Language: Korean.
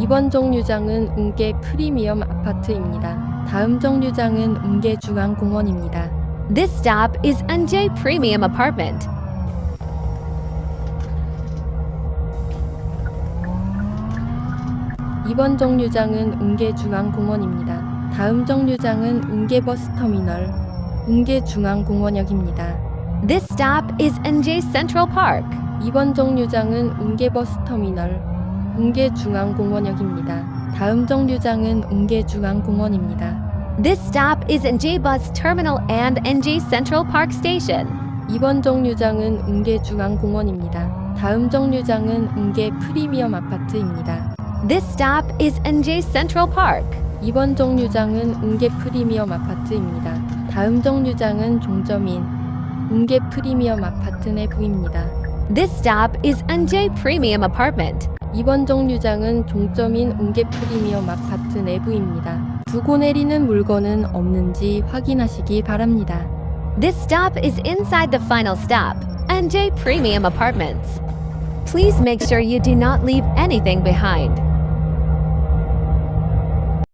이번 정류장은 웅계 프리미엄 아파트입니다. 다음 정류장은 웅계 중앙공원입니다. This stop is Unjay Premium Apartment. 이번 정류장은 웅계 중앙공원입니다. 다음 정류장은 웅계 버스터미널, 웅계 중앙공원역입니다. This stop is Unjay Central Park. 이번 정류장은 웅계 버스터미널, 웅계 중앙공원역입니다. 다음 정류장은 웅계 중앙공원입니다. This stop is Unjay Bus Terminal and Unjay Central Park Station. 이번 정류장은 웅계 중앙공원입니다. 다음 정류장은 웅계 프리미엄 아파트입니다. This stop is Unjay Central Park. 이번 정류장은 웅계 프리미엄 아파트입니다. 다음 정류장은 종점인 웅계 프리미엄 아파트 내부입니다. This stop is Unjay Premium Apartment. 이번 정류장은 종점인 웅계 프리미엄 아파트 내부입니다. 두고 내리는 물건은 없는지 확인하시기 바랍니다. This stop is inside the final stop, Unjay Premium Apartments. Please make sure you do not leave anything behind.